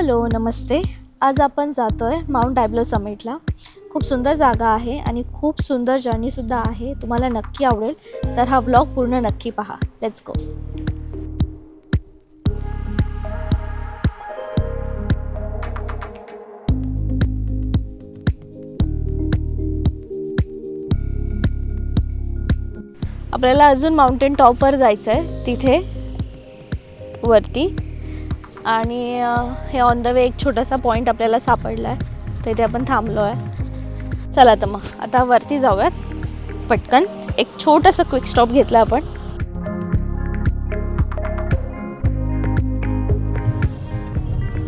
Hello नमस्ते. आज आपण जातो आहे माउंट डायब्लो समिटला. खूप सुंदर जागा आहे आणि खूप सुंदर जर्नीसुद्धा आहे. तुम्हाला नक्की आवडेल. तर हा व्लॉग पूर्ण नक्की पहा. लेट्स गो आपल्याला अजून माउंटेन टॉपवर जायचं आहे तिथे वरती. आणि हे ऑन द वे एक छोटासा पॉईंट आपल्याला सापडला आहे तर इथे आपण थांबलो आहे चला तर मग आता वरती जाऊयात. पटकन एक छोटंसं क्विक स्टॉप घेतला आपण.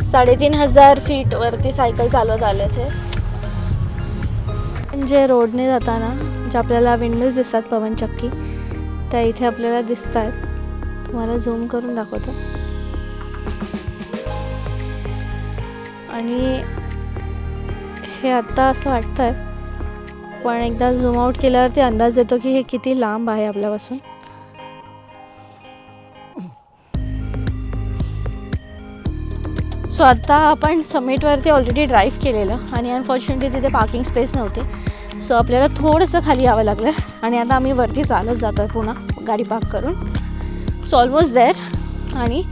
साडेतीन हजार फीट वरती सायकल चालवत आले ते जे रोडने जाताना जे आपल्याला विंडोज दिसतात पवनचक्की त्या इथे आपल्याला दिसत आहेत तुम्हाला झूम करून दाखवतो. आणि हे आत्ता असं वाटतं आहे पण एकदा झूम आऊट केल्यावरती अंदाज येतो की हे किती लांब आहे आपल्यापासून. सो आत्ता आपण समिटवरती ऑलरेडी ड्राईव्ह केलेलं आणि अनफॉर्च्युनेटली तिथे पार्किंग स्पेस नव्हती. सो आपल्याला थोडंसं खाली यावं लागलं आणि आता आम्ही वरती चालत जातो आहे पुन्हा गाडी पार्क करून. सो ऑलमोस्ट देअर आणि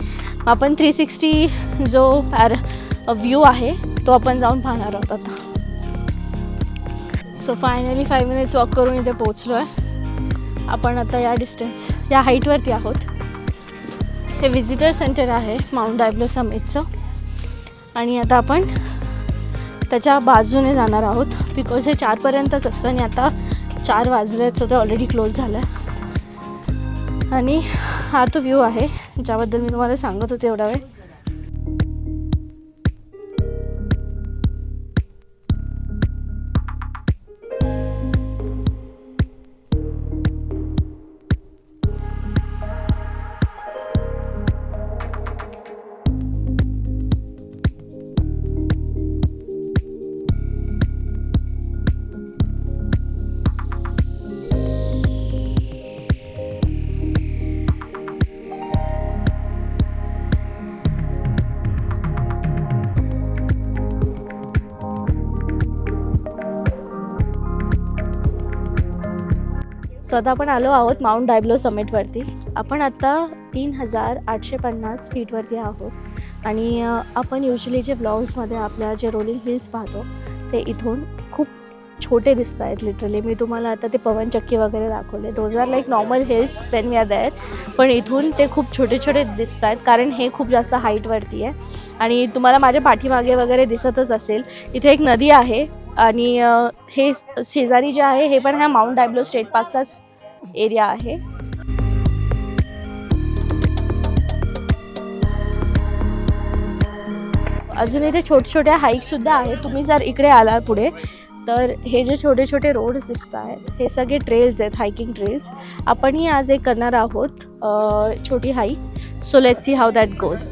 आपण थ्री सिक्स्टी जो पॅर व्ह्यू आहे तो आपण जाऊन पाहणार आहोत आता. So finally five minutes walk करून इथे पोचलो आहे आपण आता या डिस्टन्स या हाईटवरती आहोत. हे विजिटर सेंटर आहे माउंट डायब्लो समेटचं आणि आता आपण त्याच्या बाजूने जाणार आहोत बिकॉज हे चारपर्यंतच असतं आणि आता चार वाजले सो ते ऑलरेडी क्लोज झालं आहे आणि हा तो व्ह्यू आहे ज्याबद्दल मी तुम्हाला सांगत होते एवढा वेळ. सो आता आपण आलो आहोत माउंट डायब्लो समिटवरती. आपण आत्ता तीन हजार आठशे पन्नास फीटवरती आहोत. आणि आपण युजली जे ब्लॉग्समध्ये आपल्या जे रोलिंग हिल्स पाहतो ते इथून खूप छोटे दिसत आहेत लिटरली मी तुम्हाला आता ते पवनचक्की वगैरे दाखवले. Those are like normal hills when we are there पण इथून ते खूप छोटे छोटे दिसत आहेत कारण हे खूप जास्त हाईटवरती आहे. आणि तुम्हाला माझ्या पाठीमागे वगैरे दिसतच असेल. इथे एक नदी आहे. आणि हे शेजारी जे आहे हे पण ह्या माउंट डायब्लो स्टेट पार्कचाच एरिया आहे. अजून इथे छोटे छोट्या हाईकसुद्धा आहेत. तुम्ही जर इकडे आला पुढे तर हे जे छोटे छोटे रोड्स दिसत आहेत हे सगळे ट्रेल्स आहेत हायकिंग ट्रेल्स आपणही आज एक करणार आहोत छोटी hike so let see how that goes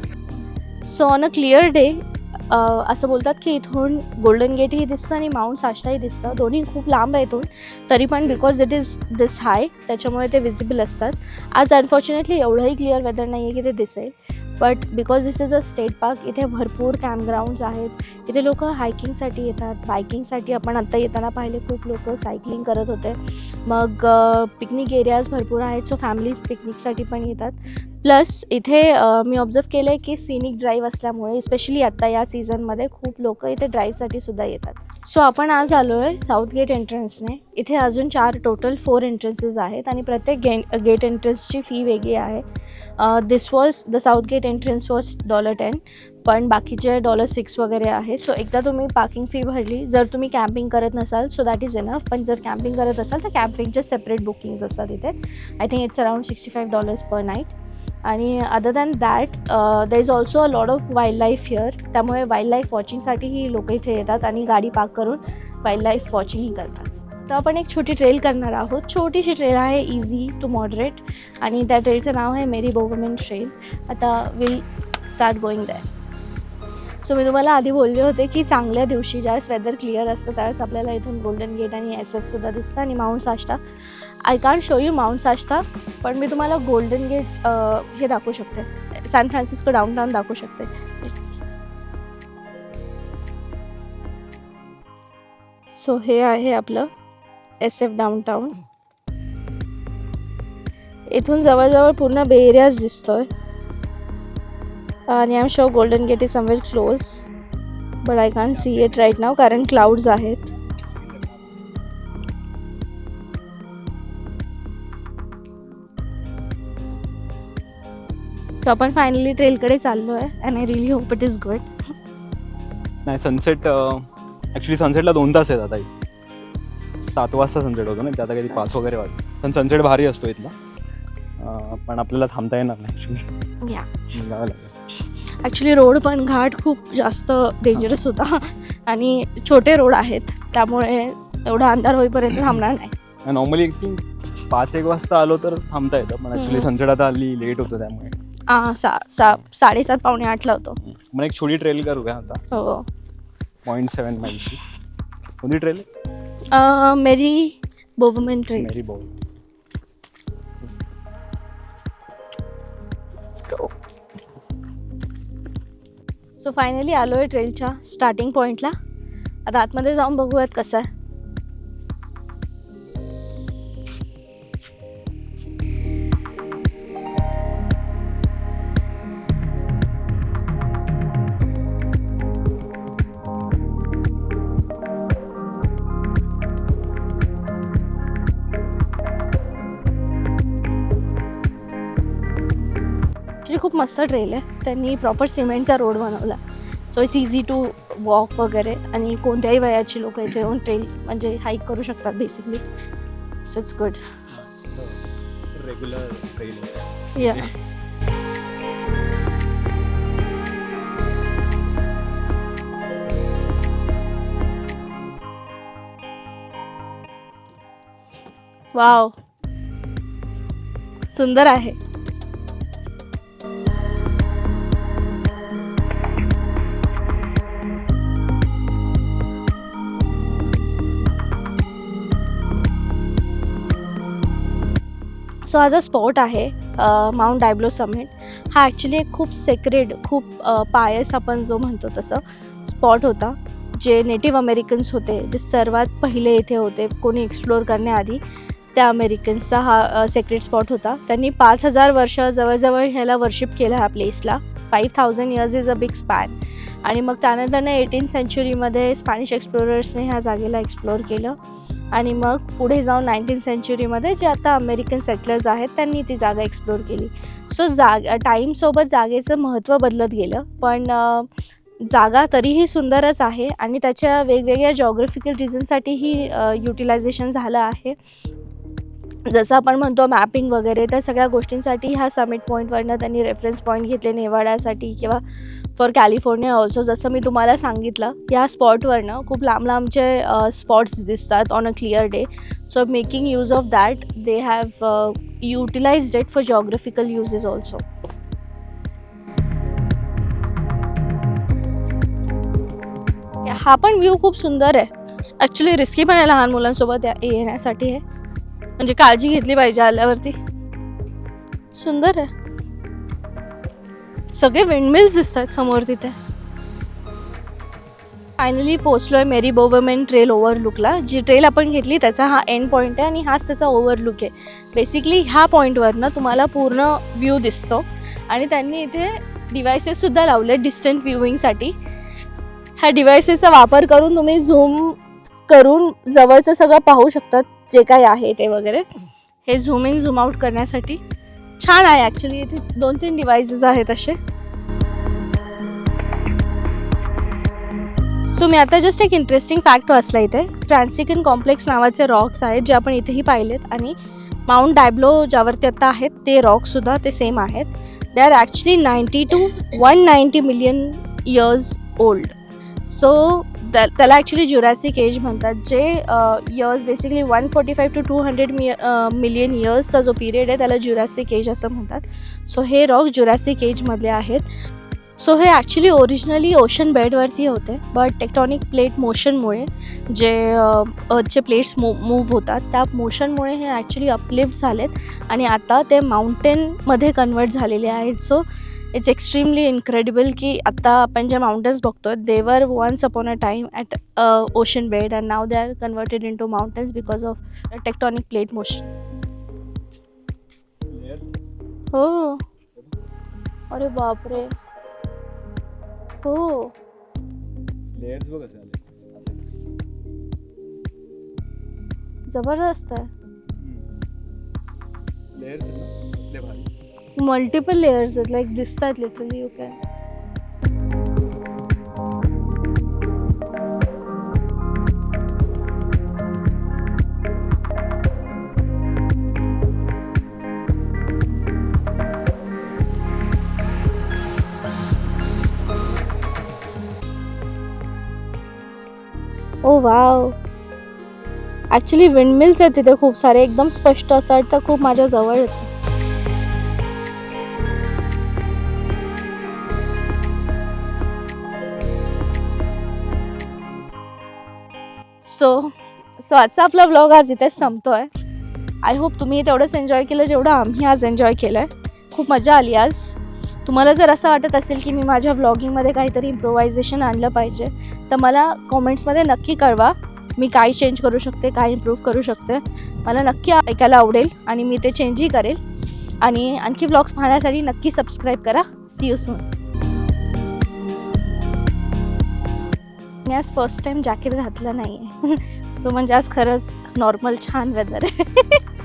so on a clear day असं बोलतात की इथून गोल्डन गेटही दिसतं आणि माउंट साष्टाही दिसतं. दोन्ही खूप लांब आहे इथून. तरी पण because it is this high त्याच्यामुळे ते विजिबल असतात. आज अनफॉर्च्युनेटली एवढंही क्लिअर वेदर नाही आहे की ते दिसेल. But because this is a state park इथे भरपूर कॅम्पग्राऊंड्स आहेत. इथे लोक हायकिंगसाठी येतात. बायकिंगसाठी आपण आत्ता येताना पाहिले खूप लोक सायकलिंग करत होते. मग पिकनिक एरियाज भरपूर आहेत. सो फॅमिलीज पिकनिकसाठी पण येतात. प्लस इथे मी ऑब्झर्व केलं आहे की सिनिक ड्राईव्ह असल्यामुळे स्पेशली आत्ता या सीझनमध्ये खूप लोक इथे ड्राईव्हसाठी सुद्धा येतात. सो आपण आज आलो आहे साऊथ गेट एंट्रन्सने इथे अजून चार टोटल फोर एंट्रन्सेस आहेत आणि प्रत्येक गे गेट एंट्रन्सची फी वेगळी आहे. This was the south gate entrance was dollar ten पण बाकीचे डॉलर सिक्स वगैरे आहेत. सो एकदा तुम्ही पार्किंग फी भरली जर तुम्ही कॅम्पिंग करत नसाल सो दॅट इज एनफ पण जर कॅम्पिंग करत असाल तर कॅम्पिंगचे सेपरेट बुकिंग्स असतात इथे. I think it's around sixty five dollars per night आणि other than that they is also a lot of wild life here त्यामुळे वाईल्ड लाईफ वॉचिंगसाठीही लोक इथे येतात आणि गाडी पार्क करून वाईल्ड लाईफ वॉचिंगही करतात. तर आपण एक छोटी ट्रेल करणार आहोत. छोटीशी ट्रेल आहे इझी टू मॉडरेट आणि त्या ट्रेलचं नाव आहे मेरी बोगमेन ट्रेल आता will start going that so मी तुम्हाला आधी बोलले होते की चांगल्या दिवशी ज्यावेळेस वेदर क्लिअर असतं त्यावेळेस आपल्याला इथून गोल्डन गेट आणि एस एफसुद्धा दिसतं आणि mount Shasta I can show you mount Shasta पण मी तुम्हाला गोल्डन गेट हे दाखवू शकते. सॅन फ्रान्सिस्को डाऊनटाऊन दाखवू शकते. सो हे आहे आपलं एस एफ डाऊनटाऊन इथून जवळजवळ पूर्ण बेरियाज दिसतोय. आणि I am show golden gate is somewhere close but I can see it right now कारण क्लाउड्स आहेत. सो आपण फायनली ट्रेलकडे चाललो आहे and I really hope it is good नाही सनसेट ॲक्च्युली सनसेटला दोन तास आहेत आता. सात वाजता सनसेट होतो ना आता कधी पाच वगैरे वाजता. पण सनसेट भारी असतो इथला. पण आपल्याला थांबता येणार नाही. ॲक्च्युली रोड पण घाट खूप जास्त डेंजरस होता. आणि छोटे रोड आहेत. त्यामुळे एवढा अंधार होईपर्यंत थांबणार नाही. नॉर्मली पाच एक वाजता आलो तर थांबता येतं. पण ॲक्च्युली. सनसेट आता हल्ली लेट होतं त्यामुळे. आ, सा सा साडेसात पावणे आठला होतो. मग एक छोटी ट्रेल करू का आता. हो. पॉईंट सेवन माईलची कोणती trail uh, Mary Bowerman train Mary ball so finally आलो आहे ट्रेलच्या स्टार्टिंग पॉईंटला आता आतमध्ये जाऊन बघूयात कसं आहे. मस्त ट्रेल आहे. त्यांनी प्रॉपर सिमेंटचा रोड बनवला. So it's easy to walk वगैरे आणि कोणत्याही वयाची लोक इथे येऊन ट्रेल म्हणजे हाईक करू शकतात basically so it's good regular trail या वाव सुंदर आहे. सो हा जो स्पॉट आहे माउंट डायब्लो समिट हा ॲक्च्युली एक खूप सेक्रेड खूप पायस आपण जो म्हणतो तसं स्पॉट होता जे नेटिव्ह अमेरिकन्स होते जे सर्वात पहिले इथे होते कोणी एक्सप्लोअर करण्याआधी त्या अमेरिकन्सचा हा सेक्रेट स्पॉट होता. त्यांनी पाच हजार वर्ष जवळजवळ ह्याला वर्शिप केलं ह्या प्लेसला five thousand years is a big span आणि मग त्यानंतरनं एटीन सेंचुरीमध्ये स्पॅनिश एक्सप्लोरर्सने ह्या जागेला एक्सप्लोअर केलं. आणि मग पुढे जाऊन नाईन्टीन सेंचुरीमध्ये जे आता अमेरिकन सेटलर्स आहेत त्यांनी ती जागा एक्सप्लोर केली. सो जाग टाईमसोबत जागेचं महत्त्व बदलत गेलं. पण जागा तरीही सुंदरच आहे आणि त्याच्या वेगवेगळ्या जॉग्रफिकल रिझनसाठीही युटिलायझेशन झालं आहे. जसं आपण म्हणतो मॅपिंग वगैरे त्या सगळ्या गोष्टींसाठी ह्या समिट पॉईंटवरनं त्यांनी रेफरन्स पॉईंट घेतले नेवाड्यासाठी किंवा फॉर कॅलिफोर्निया ऑल्सो जसं मी तुम्हाला सांगितलं या स्पॉटवरनं खूप लांब लांबचे स्पॉट्स दिसतात on a clear day so making use of that they have utilized it for geographical uses also हा पण व्ह्यू खूप सुंदर आहे. ॲक्च्युली रिस्की पण आहे लहान मुलांसोबत येण्यासाठी आहे म्हणजे काळजी घेतली पाहिजे आल्यावरती. सुंदर आहे. सगळे विंडमिल्स दिसतात समोर तिथे. फायनली पोचलोय मेरी बोवमेन ट्रेल ओव्हरलुकला जी ट्रेल आपण घेतली त्याचा हा एंड पॉईंट आहे आणि हाच त्याचा ओव्हरलुक आहे. बेसिकली ह्या पॉईंटवरनं तुम्हाला पूर्ण व्ह्यू दिसतो. आणि त्यांनी इथे डिव्हायसेससुद्धा लावले डिस्टंट व्ह्यूइंगसाठी ह्या डिव्हायसेसचा वापर करून तुम्ही झूम करून जवळचं सगळं पाहू शकतात जे काही आहे ते वगैरे. हे झूम इन झूम आउट करण्यासाठी. छान आहे ॲक्च्युली इथे दोन तीन डिव्हायसेस आहेत असे. सो मी आता जस्ट एक इंटरेस्टिंग फॅक्ट वाचला इथे. फ्रान्सिकन कॉम्प्लेक्स नावाचे रॉक्स आहेत जे आपण इथेही पाहिलेत आणि माउंट डायब्लो ज्यावरती आता आहेत ते रॉकसुद्धा ते सेम आहेत. They are actually ninety two one ninety million years old so त्याला ॲक्च्युली ज्युरॅसिक एज म्हणतात जे years basically one forty five two two hundred mi million इयर्सचा जो पिरियड आहे त्याला ज्युरॅसिक एज असं म्हणतात. सो हे रॉक ज्युरॅसिक एजमधले आहेत. सो हे ॲक्च्युली ओरिजिनली ओशन बेडवरती होते बट टेक्टॉनिक प्लेट मोशनमुळे जे अर्थचे प्लेट्स मू मूव्ह होतात त्या मोशनमुळे हे ॲक्च्युली अपलिफ्ट झालेत. आणि आता ते माउंटेनमध्ये कन्वर्ट झालेले आहेत. सो इट्स एक्स्ट्रीमली इनक्रेडिबल की आत्ता आपण जे माउंटन्स बघतो they were once upon a time at ocean bed and now they are converted into mountains because of tectonic plate motion हो. अरे बापरे. हो. जबरदस्त आहे. मल्टिपल लेयर्स आहेत लाईक दिसतात literally you can oh wow actually windmills आहेत तिथे खूप सारे एकदम स्पष्ट असं वाटतं खूप माझ्या जवळ सो सो आजचा आपला व्लॉग आज इथेच संपतो आहे आय होप तुम्ही तेवढंच एन्जॉय केलं जेवढं आम्ही आज एन्जॉय केलं आहे खूप मजा आली आज. तुम्हाला जर असं वाटत असेल की मी माझ्या व्लॉगिंगमध्ये काहीतरी इम्प्रोवायझेशन आणलं पाहिजे तर मला कॉमेंट्समध्ये नक्की कळवा. मी काय चेंज करू शकते काय इम्प्रूव्ह करू शकते. मला नक्की ऐकायला आवडेल आणि मी ते चेंजही करेल. आणि आणखी व्लॉग्स पाहण्यासाठी नक्की सबस्क्राईब करा. सी यू सून मी आज फर्स्ट टाइम जॅकेट घातलं नाही आहे सो म्हणजे आज खरंच नॉर्मल छान वेदर आहे.